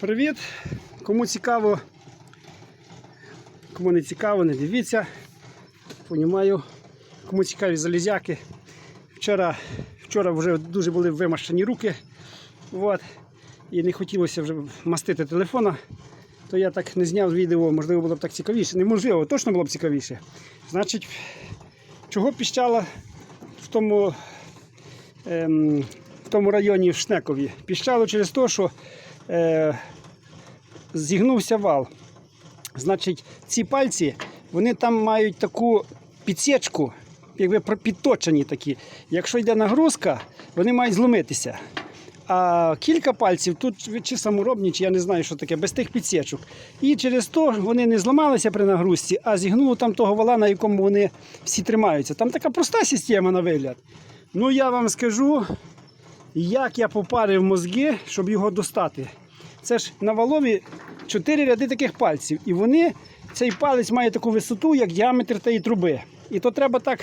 Привіт! Кому цікаво, кому не цікаво, не дивіться. Понімаю, кому цікаві залізяки. Вчора, вчора вже дуже були вимащені руки. От. І не хотілося вже мастити телефона, то я так не зняв відео, можливо, було б так цікавіше. Неможливо, точно було б цікавіше. Значить, чого піщала в тому, ем, в тому районі в Шнекові? Піщало через те, що е, зігнувся вал. Значить, ці пальці вони там мають таку підсічку, якби підточені такі. Якщо йде нагрузка, вони мають зломитися. А кілька пальців тут чи саморобні, чи я не знаю, що таке, без тих підсічок. І через то вони не зламалися при нагрузці, а зігнуло там того вала, на якому вони всі тримаються. Там така проста система на вигляд. Ну я вам скажу, як я попарив мозги, щоб його достати. Це ж на валові чотири ряди таких пальців. І вони, цей палець має таку висоту, як діаметр тієї труби. І то треба так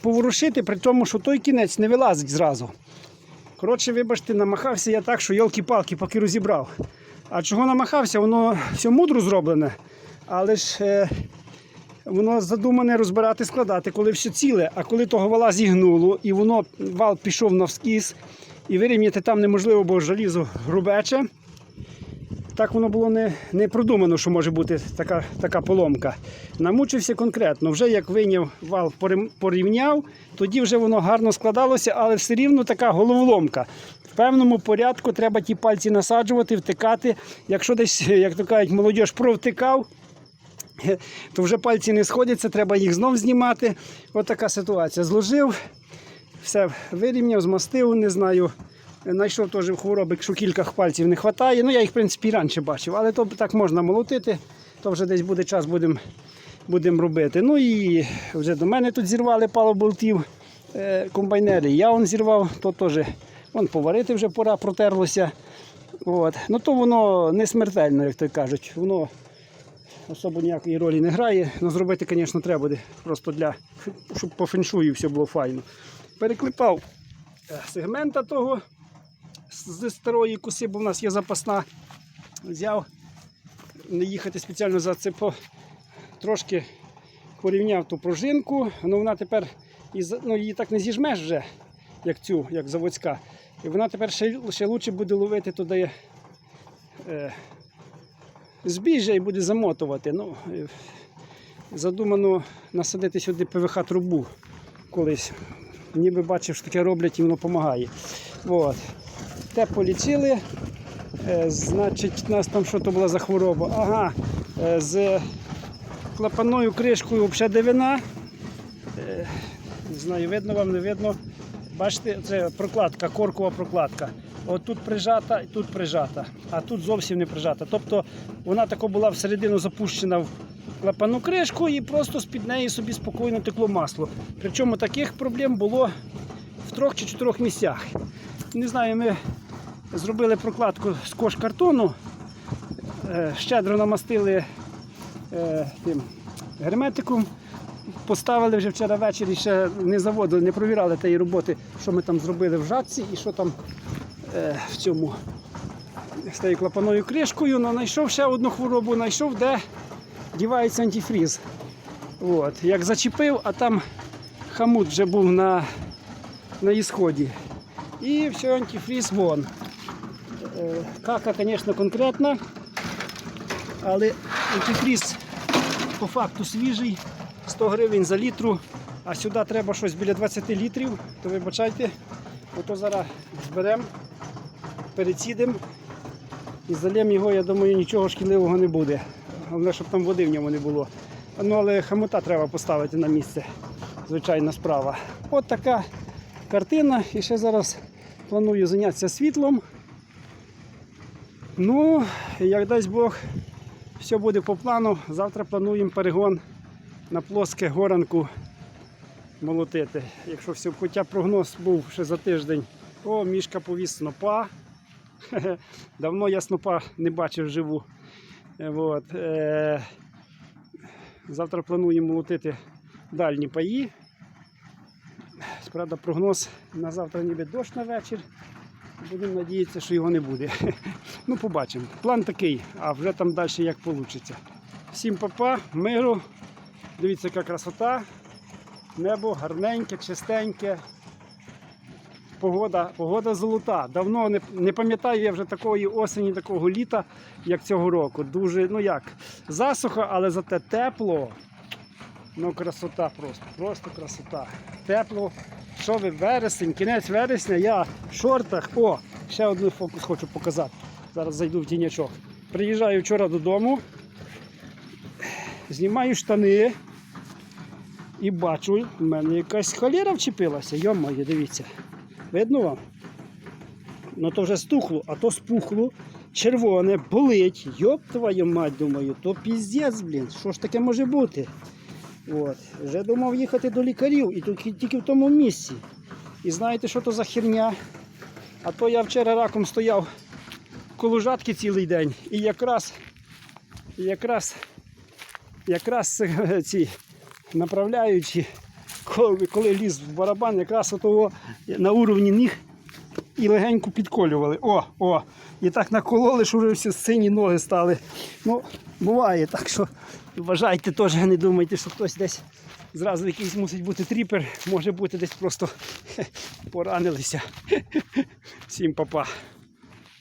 поворушити, при тому, що той кінець не вилазить зразу. Коротше, вибачте, намахався я так, що йолки-палки, поки розібрав. А чого намахався, воно все мудро зроблене, але ж е, воно задумане розбирати, складати, коли все ціле, а коли того вала зігнуло і воно вал пішов навскіз, і вирівняти там неможливо, бо желізо грубече. Так воно було не, не продумано, що може бути така, така поломка. Намучився конкретно. Вже як вийняв вал, порівняв, тоді вже воно гарно складалося, але все рівно така головоломка. В певному порядку треба ті пальці насаджувати, втикати. Якщо десь, як то кажуть, молодіж провтикав, то вже пальці не сходяться, треба їх знов знімати. От така ситуація. Зложив, все вирівняв, змастив, не знаю. Знайшов теж хвороби, що кілька пальців не вистачає. Ну, я їх, в принципі, і раніше бачив, але то так можна молотити, то вже десь буде час, будемо будем робити. Ну і вже до мене тут зірвали пару болтів е, комбайнери. Я он зірвав, то теж вон поварити вже пора, протерлося. От. Ну то воно не смертельно, як то кажуть. Воно особо ніякої ролі не грає. Ну, зробити, звісно, треба буде. Просто для, щоб по феншую все було файно. Переклепав е, сегмента того з старої коси, бо в нас є запасна. Взяв, не їхати спеціально за цепо. Трошки порівняв ту пружинку, ну вона тепер ну, її так не зіжмеш вже, як цю, як заводська. І вона тепер ще, ще краще буде ловити туди е, збіжжя і буде замотувати. Ну, е, задумано насадити сюди ПВХ-трубу колись. Ніби бачив, що таке роблять і воно допомагає. От. Те полічили. Е, значить, у нас там що то була за хвороба? Ага, е, з клапаною кришкою взагалі дивина. Е, не знаю, видно вам, не видно. Бачите, це прокладка, коркова прокладка. От тут прижата і тут прижата, а тут зовсім не прижата. Тобто вона тако була всередину запущена в клапану кришку і просто з-під неї собі спокійно текло масло. Причому таких проблем було в трьох чи чотирьох місцях. Не знаю, ми зробили прокладку з кош-картону, е, щедро намастили е, тим герметиком. Поставили вже вчора ввечері, ще не заводили, не провірали тієї роботи, що ми там зробили в жатці і що там в цьому з тією клапаною кришкою. Ну, знайшов ще одну хворобу, знайшов, де дівається антифріз. От. Як зачепив, а там хамут вже був на, на ісході. І все, антифріз вон. Е, Кака, звісно, конкретна, але антифріз по факту свіжий, 100 гривень за літру, а сюди треба щось біля 20 літрів, то вибачайте, ото зараз зберемо, перецідемо і залємо його, я думаю, нічого шкідливого не буде. Головне, щоб там води в ньому не було. Ну, але хамута треба поставити на місце. Звичайна справа. От така картина. І ще зараз планую зайнятися світлом. Ну, як дасть Бог, все буде по плану. Завтра плануємо перегон на плоске горанку молотити. Якщо все, хоча прогноз був ще за тиждень. О, мішка повіз снопа. Давно я снопа не бачив живу. Е, От. Е, Завтра плануємо молотити дальні паї. Правда, прогноз на завтра ніби дощ на вечір. Будемо надіятися, що його не буде. Ну, побачимо. План такий, а вже там далі як вийде. Всім папа, миру. Дивіться, яка красота. Небо гарненьке, чистеньке. Погода, погода золота. Давно не, не пам'ятаю я вже такої осені, такого літа, як цього року. Дуже, ну як, засуха, але зате тепло. Ну, красота просто, просто красота. Тепло. Що ви, вересень, кінець вересня, я в шортах. О, ще один фокус хочу показати. Зараз зайду в тінячок. Приїжджаю вчора додому, знімаю штани і бачу, в мене якась холера вчепилася. Йо-моє, дивіться. Видно вам? Ну то вже стухло, а то спухло. Червоне, болить. Йоп твою мать, думаю, то піздець, блін. Що ж таке може бути? От. Вже думав їхати до лікарів і тільки, тільки в тому місці. І знаєте, що то за херня? А то я вчора раком стояв коло жатки цілий день. І якраз, якраз, якраз ці направляючі, коли, коли ліз в барабан, якраз отого на уровні ніг і легенько підколювали. О, о! І так накололи, що вже всі сині ноги стали. Ну, буває, так що вважайте теж, не думайте, що хтось десь зразу якийсь мусить бути тріпер, може бути десь просто поранилися. Всім па-па.